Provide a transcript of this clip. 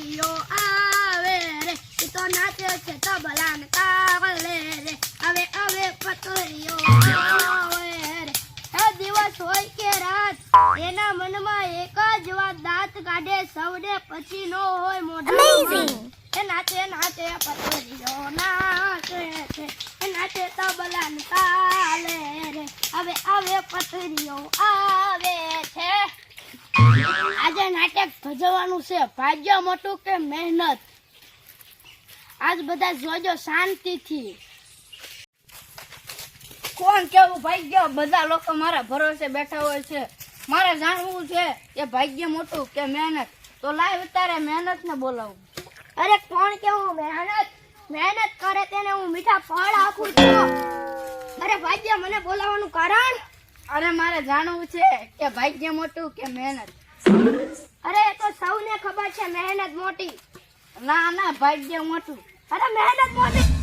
ગોરીઓ આવે રે એ તો નાચે છે તબલા ને તાવલે રે હવે હવે પતરીઓ આવે રે હે દિવસ હોય કે રાત એના મનમાં એક જ વાત દાંત કાઢે સૌને પછી નો હોય મોઢા એ નાચે નાચે પતરીઓ નાચે છે એ નાચે તબલા ને તાલે રે હવે હવે પતરીઓ આવે છે નાટક ભજવવાનું છે. ભાગ્ય મોટું કે મહેનત? આજ બધા જોજો શાંતિથી. કોણ કેવું ભાગ્ય? બધા લોકો મારા ભરોસે બેઠા હોય છે. મારે જાણવું છે કે ભાગ્ય મોટું કે મહેનત? તો લાઈવ તારે મહેનત ને બોલાવું. અરે કોણ કેવું? મહેનત? મહેનત કરે તેને હું મીઠા ફળ આપું છું. અરે ભાગ્ય મને બોલાવવાનું કારણ? અરે મારે જાણવું છે કે ભાગ્ય મોટું કે મહેનત? અરે એ તો સૌને ખબર છે મહેનત મોટી. ના ના ભાગ્ય મોટું. અરે મહેનત મોટી.